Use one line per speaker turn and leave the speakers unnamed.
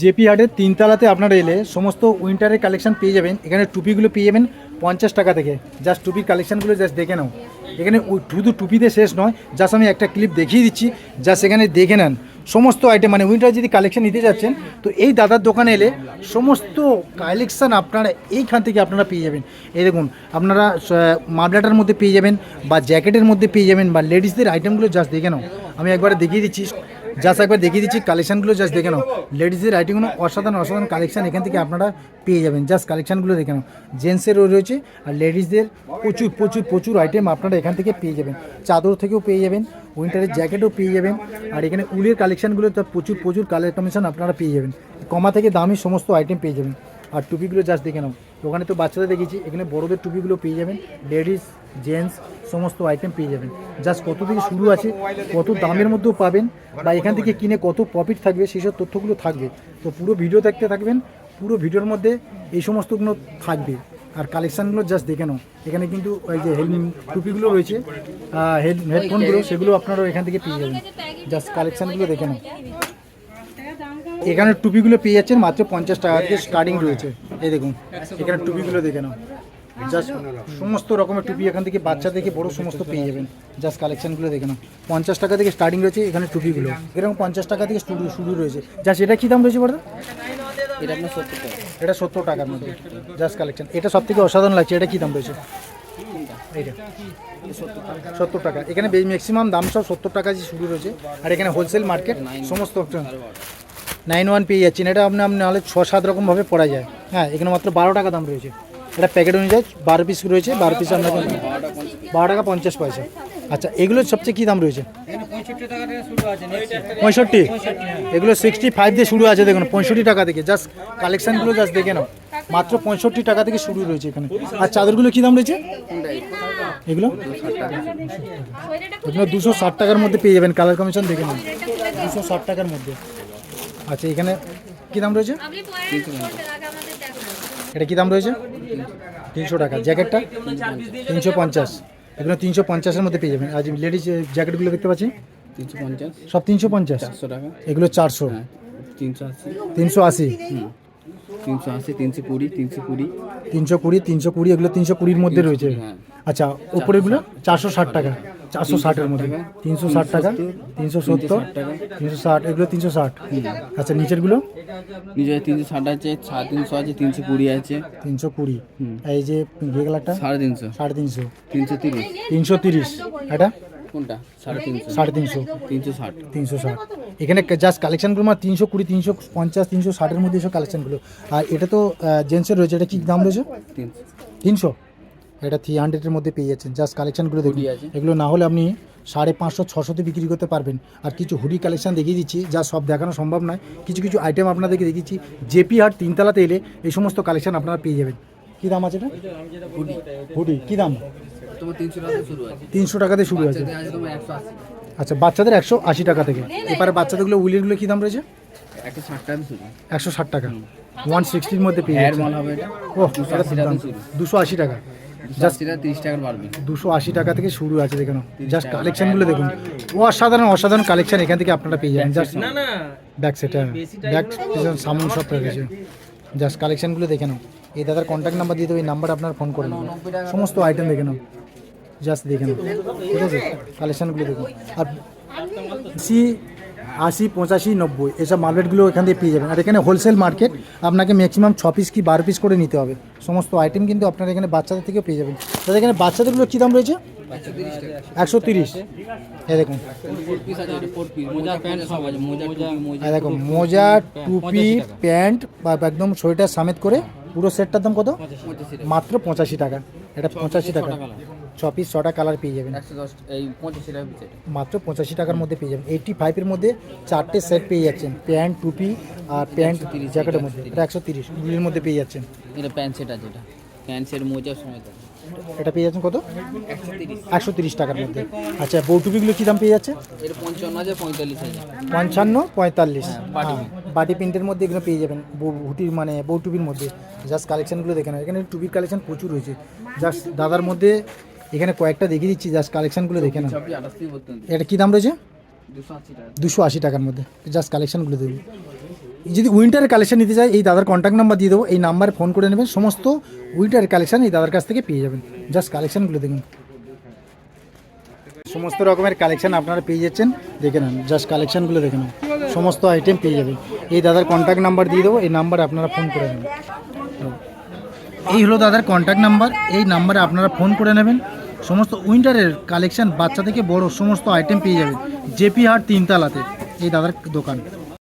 JP হাটের তিনতলাতে আপনারা এলে সমস্ত উইন্টারের কালেকশান পেয়ে যাবেন। এখানে টুপিগুলো পেয়ে যাবেন পঞ্চাশ টাকা থেকে। জাস্ট টুপির কালেকশনগুলো জাস্ট দেখে নাও। এখানে শুধু টুপিতে শেষ নয়, জাস্ট আমি একটা ক্লিপ দেখিয়ে দিচ্ছি। জাস্ট এখানে দেখে নেন। সমস্ত আইটেম মানে উইন্টার যদি কালেকশান নিতে যাচ্ছেন, তো এই দাদার দোকানে এলে সমস্ত কালেকশান আপনারা এইখান থেকে আপনারা পেয়ে যাবেন। এই দেখুন, আপনারা মাবলাটার মধ্যে পেয়ে যাবেন বা জ্যাকেটের মধ্যে পেয়ে যাবেন বা লেডিসদের আইটেমগুলো জাস্ট দেখে নাও। আমি একবার দেখিয়ে দিচ্ছি। জাস্ট একবার দেখিয়ে দিচ্ছি কালেকশনগুলো জাস্ট দেখে নাও। লেডিসের আইটেমগুলো অসাধারণ অসাধারণ কালেকশন এখান থেকে আপনারা পেয়ে যাবেন। জাস্ট কালেকশনগুলো দেখে নাও। জেন্টসেরও রয়েছে আর লেডিসদের প্রচুর প্রচুর প্রচুর আইটেম আপনারা এখান থেকে পেয়ে যাবেন। চাদর থেকেও পেয়ে যাবেন উইন্টারের জ্যাকেটও পেয়ে যাবেন। আর এখানে উলের কালেকশানগুলো তো প্রচুর প্রচুর কালার কমিশন আপনারা পেয়ে যাবেন। কমা থেকে দামি সমস্ত আইটেম পেয়ে যাবেন। আর টুপিগুলো জাস্ট দেখে নাও। ওখানে তো বাচ্চাদের দেখেছি এখানে বড়দের টুপিগুলো পেয়ে যাবেন। লেডিস জেন্টস সমস্ত আইটেম পেয়ে যাবেন। জাস্ট কত থেকে শুরু আছে, কত দামের মধ্যেও পাবেন বা এখান থেকে কিনে কত প্রফিট থাকবে সেই সব তথ্যগুলো থাকবে। তো পুরো ভিডিও দেখতে থাকবেন, পুরো ভিডিওর মধ্যে এই সমস্তগুলো থাকবে। আর কালেকশানগুলো জাস্ট দেখে নাও। এখানে কিন্তু ওই যে হেড টুপিগুলো রয়েছে হেড হেডফোনগুলো সেগুলো আপনারা এখান থেকে পেয়ে যাবেন। জাস্ট কালেকশানগুলো দেখে নাও। এখানে টুপিগুলো পেয়ে যাচ্ছেন মাত্র পঞ্চাশ টাকা থেকে স্টার্টিং রয়েছে। এই দেখুন, এখানে টুপিগুলো দেখে নাও। জাস্ট সমস্ত রকমের টুপি এখান থেকে বাচ্চা থেকে বড় সমস্ত পেয়ে যাবেন। জাস্ট কালেকশনগুলো দেখে নাও। পঞ্চাশ টাকা থেকে স্টার্টিং রয়েছে এখানে টুপিগুলো। এরকম পঞ্চাশ টাকা থেকে শুরু শুরু রয়েছে। জাস্ট এটা কী দাম রয়েছে বড়
এটা আপনার সত্তর টাকা।
এটা সত্তর টাকার মধ্যে। জাস্ট কালেকশন এটা সব থেকে অসাধারণ লাগছে। এটা কী দাম রয়েছে? এইটা। সত্তর টাকা। এখানে ম্যাক্সিমাম দাম সব সত্তর টাকা যে শুরু রয়েছে। আর এখানে হোলসেল মার্কেট সমস্ত নাইন ওয়ান পেয়ে যাচ্ছেন। এটা আপনি আপনি নাহলে ছ সাত রকমভাবে পড়া যায়। হ্যাঁ এখানে মাত্র বারো টাকা দাম রয়েছে। এটা প্যাকেট অনুযায়ী বারো পিস রয়েছে, বারো পিস আপনাকে বারো টাকা পঞ্চাশ পয়সা। আচ্ছা এগুলোর সবচেয়ে কী দাম রয়েছে?
পঁয়ষট্টি।
এগুলো সিক্সটি ফাইভ দিয়ে শুরু আছে, দেখুন, পঁয়ষট্টি টাকা থেকে। জাস্ট কালেকশানগুলো জাস্ট দেখে নাও। মাত্র পঁয়ষট্টি টাকা থেকে শুরু রয়েছে এখানে। আর চাদরগুলো কী দাম রয়েছে? এগুলো? এগুলো দুশো ষাট টাকার মধ্যে পেয়ে যাবেন কালার কমিশন দেখে নিন দুশো ষাট টাকার মধ্যে। আচ্ছা এখানে কী দাম রয়েছে? এটা কী দাম রয়েছে? তিনশো টাকা। জ্যাকেটটা তিনশো পঞ্চাশ। এগুলো তিনশো পঞ্চাশের মধ্যে পেয়ে যাবেন। আজ লেডিস জ্যাকেটগুলো দেখতে পাচ্ছি
তিনশো পঞ্চাশ।
সব তিনশো পঞ্চাশ।
চারশো টাকা।
এগুলো চারশো।
হ্যাঁ তিনশো আশি।
তিনশো আশি।
তিনশো আশি তিনশো কুড়ি তিনশো কুড়ি।
তিনশো কুড়ি তিনশো কুড়ি এগুলো তিনশো কুড়ির মধ্যে রয়েছে।
হ্যাঁ।
আচ্ছা উপরেগুলো চারশো ষাট টাকা। চারশো ষাটের মধ্যে। তিনশো ষাট টাকা তিনশো সত্তর তিনশো ষাট এগুলো তিনশো ষাট। আচ্ছা নিচেরগুলো?
নিজের তিনশো ষাট আছে সাড়ে তিনশো আছে তিনশো কুড়ি আছে।
তিনশো কুড়ি। এই যে গ্রে কালারটা
সাড়ে তিনশো।
সাড়ে তিনশো।
তিনশো তিরিশ।
তিনশো তিরিশ। এটা?
কোনটা? সাড়ে তিনশো।
সাড়ে তিনশো।
তিনশো ষাট।
তিনশো ষাট। এখানে জাস্ট কালেকশনগুলো আমার তিনশো কুড়ি তিনশো পঞ্চাশ তিনশো ষাটের মধ্যে এসব কালেকশনগুলো আর এটা তো জেন্টসের রয়েছে। এটা কী দাম রয়েছে?
তিনশো।
তিনশো? এটা থ্রি হান্ড্রেডের মধ্যে পেয়ে যাচ্ছেন। জাস্ট কালেকশনগুলো দেখুন। এগুলো না হলে আপনি সাড়ে পাঁচশো ছশোতে বিক্রি করতে পারবেন। আর কিছু হুডি কালেকশন দেখিয়ে দিচ্ছি যা সব দেখানো সম্ভব নয়। কিছু কিছু আইটেম আপনাদেরকে দেখিয়েছি। জেপি হাট তিনতলাতে এলে এই সমস্ত কালেকশন আপনারা পেয়ে যাবেন। কী দাম আছে এটা? হুডি। কী দাম?
তিনশো
টাকাতে শুরু আছে। আচ্ছা বাচ্চাদের একশো আশি টাকা থেকে। এবারে বাচ্চাদেরগুলো উইলেরগুলো কী দাম রয়েছে?
একশো ষাট টাকা।
ওয়ান সিক্সটির মধ্যে পেয়ে
এটা।
ও
দুশো আশি টাকা।
আশি টাকা
তিরিশ টাকার বাড়বে
দুশো আশি টাকা থেকে শুরু আছে দেখুন জাস্ট কালেকশনগুলো দেখুন। অসাধারণ অসাধারণ কালেকশন এখান থেকে আপনারা পেয়ে যাবেন। জাস্ট ব্যাক সেট ব্যাক সামন সব রয়েছে জাস্ট কালেকশনগুলো দেখে নাও। এই দাদার কন্ট্যাক্ট নাম্বার দিয়ে দেবো এই নাম্বার আপনার ফোন করে নেবেন। সমস্ত আইটেম দেখে নাও। জাস্ট দেখে নাও। ঠিক আছে? কালেকশনগুলো দেখুন। আর আশি আশি, পঁচাশি, নব্বই, এসব মার্কেটগুলো এখান থেকে পেয়ে যাবেন। আর এখানে হোলসেল মার্কেট আপনাকে ম্যাক্সিমাম ছ পিস কি বারো পিস করে নিতে হবে। সমস্ত আইটেম কিন্তু আপনারা এখানে বাচ্চাদের থেকেও পেয়ে যাবেন। তাদের এখানে বাচ্চাদেরগুলো কী দাম রয়েছে? একশো তিরিশ। এই দেখুন।
ফোর পিস আছে এটা ফোর পিস মোজা প্যান্ট সব আছে মোজা টুপি মোজা
এই দেখো মোজা টুপি প্যান্ট বা একদম সোয়েটার সামেত করে পুরো সেটটার দাম কত? মাত্র পঁচাশি টাকা। এটা পঁচাশি টাকা। ছ পিস ছটা কালার পেয়ে যাবেন।
একশো দশ এই পঁচাশি টাকা পিস
মাত্র পঁচাশি টাকার মধ্যে পেয়ে যাবেন। এইটটি ফাইভের মধ্যে চারটে সেট পেয়ে যাচ্ছেন। প্যান্ট টুপি আর প্যান্ট জ্যাকেটের মধ্যে। এটা একশো তিরিশ। গুলির মধ্যে পেয়ে যাচ্ছেন।
এটা প্যান্ট সেট আছে এটা। প্যান্ট সেট মোজা আছে।
এটা পেয়ে যাচ্ছেন কত?
একশো তিরিশ।
টাকার মধ্যে। আচ্ছা বউ টুপিগুলো কী দাম পেয়ে যাচ্ছে?
এর পঞ্চান্ন আছে পঁয়তাল্লিশ আছে
পঞ্চান্ন পঁয়তাল্লিশ। হ্যাঁ, বাটি প্রিন্টের মধ্যে এগুলো পেয়ে যাবেন। হুটির মানে বউ টুপির মধ্যে। জাস্ট কালেকশানগুলো দেখে নাও। এখানে টুপির কালেকশন প্রচুর রয়েছে জাস্ট দাদার মধ্যে এখানে কয়েকটা দেখিয়ে দিচ্ছি জাস্ট কালেকশানগুলো দেখে
বলতে
এটা কী দাম রয়েছে?
দুশো আশি টাকা
দুশো আশি টাকার মধ্যে জাস্ট কালেকশানগুলো দেখুন যদি উইন্টারের কালেকশান নিতে চাই, এই দাদার কন্ট্যাক্ট নাম্বার দিয়ে দেবো। এই নাম্বারে ফোন করে নেবেন। সমস্ত উইন্টারের কালেকশন এই দাদার কাছ থেকে পেয়ে যাবেন। জাস্ট কালেকশানগুলো দেখুন সমস্ত রকমের কালেকশান আপনারা পেয়ে যাচ্ছেন। দেখে নেন জাস্ট কালেকশানগুলো দেখে নেন সমস্ত আইটেম পেয়ে যাবেন। এই দাদার কন্ট্যাক্ট নাম্বার দিয়ে দেবো, এই নাম্বারে আপনারা ফোন করে নেবেন। এই হলো দাদার কন্ট্যাক্ট নাম্বার এই নাম্বারে আপনারা ফোন করে নেবেন। সমস্ত উইন্টারের কালেকশন বাচ্চা থেকে বড় সমস্ত আইটেম পেয়ে যাবেন। জেপি হাট তিনতলাতে, এই দাদার দোকান।